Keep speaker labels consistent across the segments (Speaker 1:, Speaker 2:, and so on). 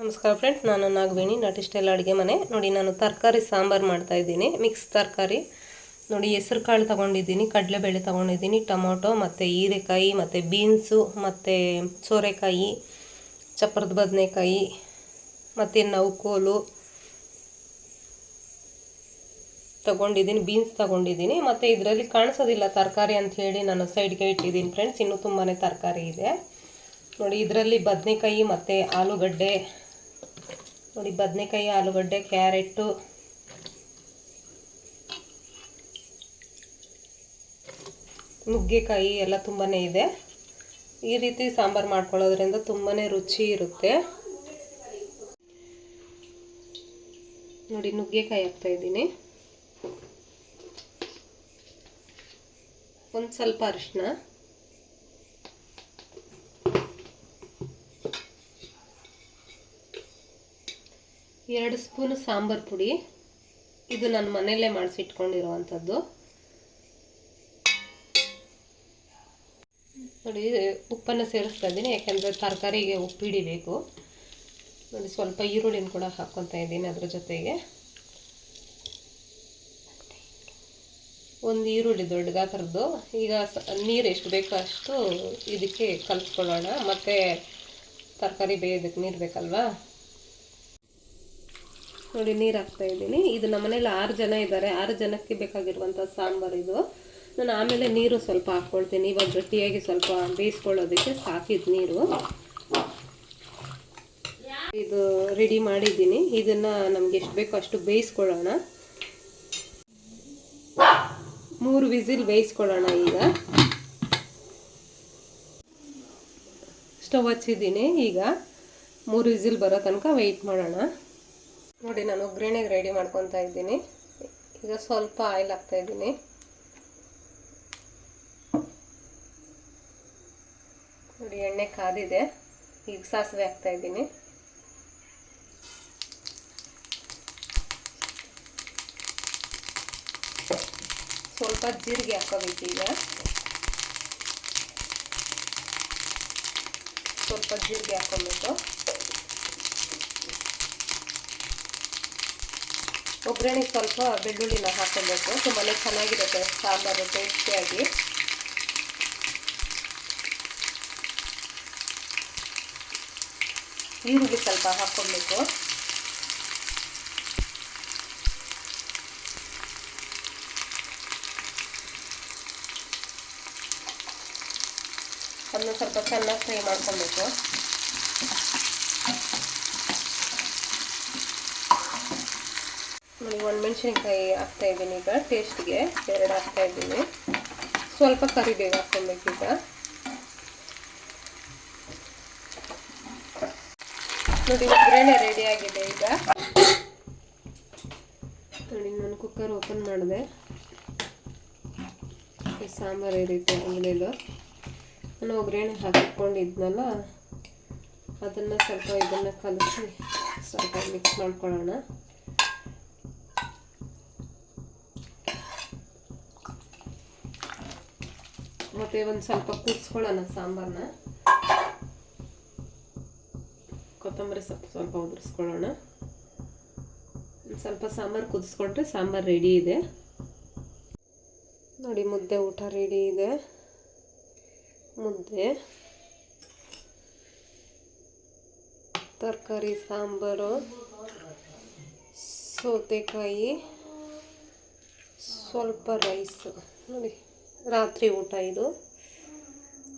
Speaker 1: ನಮಸ್ಕಾರ ಫ್ರೆಂಡ್ಸ್ ನಾನು ನಾಗವೇಣಿ ನಾಟಿ ಸ್ಟೈಲ್ ಅಡುಗೆ ಮನೆ. ನೋಡಿ, ನಾನು ತರಕಾರಿ, ಸಾಂಬಾರು ಮಾಡ್ತಾಯಿದ್ದೀನಿ ಮಿಕ್ಸ್ ತರಕಾರಿ. ನೋಡಿ, ಹೆಸ್ರು ಕಾಳು ತೊಗೊಂಡಿದ್ದೀನಿ, ಕಡಲೆಬೇಳೆ ತೊಗೊಂಡಿದ್ದೀನಿ, ಟೊಮೊಟೊ, ಮತ್ತು ಹೀರೆಕಾಯಿ, ಮತ್ತು ಬೀನ್ಸು, ಮತ್ತು ಸೋರೆಕಾಯಿ, ಚಪ್ಪರದ ಬದನೆಕಾಯಿ, ಮತ್ತು ನೌಕೋಲು ತಗೊಂಡಿದ್ದೀನಿ, ಬೀನ್ಸ್ ತಗೊಂಡಿದ್ದೀನಿ. ಮತ್ತು ಇದರಲ್ಲಿ ಕಾಣಿಸೋದಿಲ್ಲ ತರಕಾರಿ ಅಂತ ಹೇಳಿ ನಾನು ಸೈಡ್ಗೆ ಇಟ್ಟಿದ್ದೀನಿ ಫ್ರೆಂಡ್ಸ್ ಇನ್ನೂ ತುಂಬಾ ತರಕಾರಿ ಇದೆ. ನೋಡಿ, ಇದರಲ್ಲಿ ಬದನೆಕಾಯಿ, ಮತ್ತು ಆಲೂಗಡ್ಡೆ ನೋಡಿ, ಬದನೆಕಾಯಿ, ಆಲೂಗಡ್ಡೆ, ಕ್ಯಾರೆಟ್ಟು. ನುಗ್ಗೆಕಾಯಿ ಎಲ್ಲ ತುಂಬಾ ಇದೆ. ಈ ರೀತಿ ಸಾಂಬಾರು ಮಾಡ್ಕೊಳ್ಳೋದ್ರಿಂದ ತುಂಬಾ ರುಚಿ ಇರುತ್ತೆ. ನೋಡಿ, ನುಗ್ಗೆಕಾಯಿ ಹಾಕ್ತಾ ಇದ್ದೀನಿ. ಒಂದು ಸ್ವಲ್ಪ ಅರಿಶಿನ ಎರಡು ಸ್ಪೂನ್ ಸಾಂಬಾರು ಪುಡಿ. ಇದು ನಾನು ಮನೆಯಲ್ಲೇ ಮಾಡಿಸಿಟ್ಕೊಂಡಿರುವಂಥದ್ದು. ನೋಡಿ, ಉಪ್ಪನ್ನು ಸೇರಿಸ್ತಾ ಇದ್ದೀನಿ, ಯಾಕೆಂದರೆ ತರಕಾರಿಗೆ ಉಪ್ಪು ಹಿಡಿಬೇಕು. ನೋಡಿ, ಸ್ವಲ್ಪ ಈರುಳ್ಳಿನ ಕೂಡ ಹಾಕ್ಕೊತಾ ಇದ್ದೀನಿ ಅದ್ರ ಜೊತೆಗೆ. ಒಂದು ಈರುಳ್ಳಿ ದೊಡ್ಡ ಗಾತ್ರದ್ದು ಈಗ ನೀರು ಎಷ್ಟು ಬೇಕೋ ಅಷ್ಟು ಇದಕ್ಕೆ ಕಲಿಸ್ಕೊಳ್ಳೋಣ ಮತ್ತು ತರಕಾರಿ ಬೇಯೋದಕ್ಕೆ ನೀರು ಬೇಕಲ್ವಾ? ನೋಡಿ ನೀರು ಹಾಕ್ತಾ ಇದ್ದೀನಿ. ಇದು ನಮ್ಮ ಮನೇಲಿ ಆರು ಜನ ಇದ್ದಾರೆ. ಆರು ಜನಕ್ಕೆ ಬೇಕಾಗಿರುವಂಥ ಸಾಂಬಾರು ಇದು. ನಾನು ಆಮೇಲೆ ನೀರು ಸ್ವಲ್ಪ ಹಾಕ್ಕೊಳ್ತೀನಿ. ಇವಾಗ ಗಟ್ಟಿಯಾಗಿ ಸ್ವಲ್ಪ ಬೇಯಿಸ್ಕೊಳ್ಳೋದಕ್ಕೆ ಸಾಕಿದ್ದು ನೀರು. ಇದು ರೆಡಿ ಮಾಡಿದ್ದೀನಿ. ಇದನ್ನು ನಮ್ಗೆ ಎಷ್ಟು ಬೇಕೋ ಅಷ್ಟು ಬೇಯಿಸ್ಕೊಳ್ಳೋಣ. ಮೂರು ವಿಸಿಲ್ ಬೇಯಿಸ್ಕೊಳ್ಳೋಣ ಈಗ. ಸ್ಟವ್ ಹಚ್ಚಿದ್ದೀನಿ. ಈಗ ಮೂರು ವಿಸಿಲ್ ಬರೋ ತನಕ ವೆಯ್ಟ್ ಮಾಡೋಣ. ನೋಡಿ, ನಾನು ಒಗ್ಗರಣೆಗೆ ರೆಡಿ ಮಾಡ್ಕೊತಾ ಇದ್ದೀನಿ. ಈಗ ಸ್ವಲ್ಪ ಆಯಿಲ್ ಹಾಕ್ತಾ ಇದ್ದೀನಿ. ನೋಡಿ, ಎಣ್ಣೆ ಕಾದಿದೆ. ಈಗ ಸಾಸಿವೆ ಹಾಕ್ತಾ ಇದ್ದೀನಿ. ಸ್ವಲ್ಪ ಜೀರಿಗೆ ಹಾಕೋಬೇಕು ಈಗ. ಸ್ವಲ್ಪ ಜೀರಿಗೆ ಹಾಕೊಬೇಕು. ಒಗ್ಗರಣೆಗೆ ಸ್ವಲ್ಪ ಬೆಳ್ಳುಳ್ಳಿನ ಹಾಕೋಬೇಕು ತುಂಬಾ ಚೆನ್ನಾಗಿರುತ್ತೆ ಸಾಂಬಾರು, ಟೇಸ್ಟಿಯಾಗಿ. ಈರುಳ್ಳಿ ಸ್ವಲ್ಪ ಹಾಕ್ಕೊಬೇಕು. ಅದನ್ನು ಸ್ವಲ್ಪ ಚೆನ್ನಾಗಿ ಫ್ರೈ ಮಾಡ್ಕೊಬೇಕು. ನೋಡಿ ಒಣಮೆಣ್ಸಿನ್ಕಾಯಿ ಹಾಕ್ತಾ ಇದ್ದೀನಿ ಈಗ ಟೇಸ್ಟ್ಗೆ ಎರಡು ಹಾಕ್ತಾ ಇದ್ದೀನಿ. ಸ್ವಲ್ಪ ಕರಿಬೇವು ಹಾಕ್ಕೊಬೇಕೀಗ ನೋಡಿ ಒಗ್ಗರಣೆ ರೆಡಿ ಆಗಿದೆ ಈಗ. ನೋಡಿ ನಾನು ಕುಕ್ಕರ್ ಓಪನ್ ಮಾಡಿದೆ. ಸಾಂಬಾರು ಈ ರೀತಿ ನಾನು ಒಗ್ಗರಣೆ ಹಾಕಿಕೊಂಡಿದ್ನಲ್ಲ ಅದನ್ನು ಸ್ವಲ್ಪ ಇದನ್ನು ಕಲಸಿ, ಸ್ವಲ್ಪ ಮಿಕ್ಸ್ ಮಾಡ್ಕೊಳ್ಳೋಣ. ಮತ್ತು ಒಂದು ಸ್ವಲ್ಪ ಕುದಿಸ್ಕೊಳ್ಳೋಣ ಸಾಂಬಾರನ್ನ ಕೊತ್ತಂಬರಿ ಸೊಪ್ಪು ಸ್ವಲ್ಪ ಉದುರಿಸ್ಕೊಳ್ಳೋಣ. ಸ್ವಲ್ಪ ಸಾಂಬಾರು ಕುದಿಸ್ಕೊಂಡ್ರೆ ಸಾಂಬಾರು ರೆಡಿ ಇದೆ. ನೋಡಿ, ಮುದ್ದೆ ಊಟ ರೆಡಿ ಇದೆ. ಮುದ್ದೆ. ತರಕಾರಿ, ಸಾಂಬಾರು, ಸೌತೆಕಾಯಿ, ಸ್ವಲ್ಪ ರೈಸ್ ನೋಡಿ. ರಾತ್ರಿ ಊಟ ಇದು.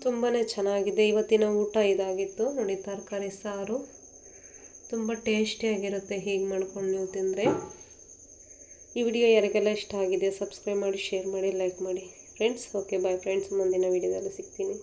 Speaker 1: ತುಂಬಾ ಚೆನ್ನಾಗಿದೆ. ಇವತ್ತಿನ ಊಟ ಇದಾಗಿತ್ತು. ನೋಡಿ, ತರಕಾರಿ, ಸಾರು. ತುಂಬ ಟೇಸ್ಟಿಯಾಗಿರುತ್ತೆ ಹೀಗೆ ಮಾಡ್ಕೊಂಡು ನೀವು ತಿಂದರೆ. ಈ ವಿಡಿಯೋ ಯಾರಿಗೆಲ್ಲ ಇಷ್ಟ ಆಗಿದೆ, ಸಬ್ಸ್ಕ್ರೈಬ್ ಮಾಡಿ, ಶೇರ್ ಮಾಡಿ, ಲೈಕ್ ಮಾಡಿ. ಫ್ರೆಂಡ್ಸ್ ಓಕೆ ಬಾಯ್ ಫ್ರೆಂಡ್ಸ್ ಮುಂದಿನ ವಿಡಿಯೋದಲ್ಲಿ ಸಿಗ್ತೀನಿ.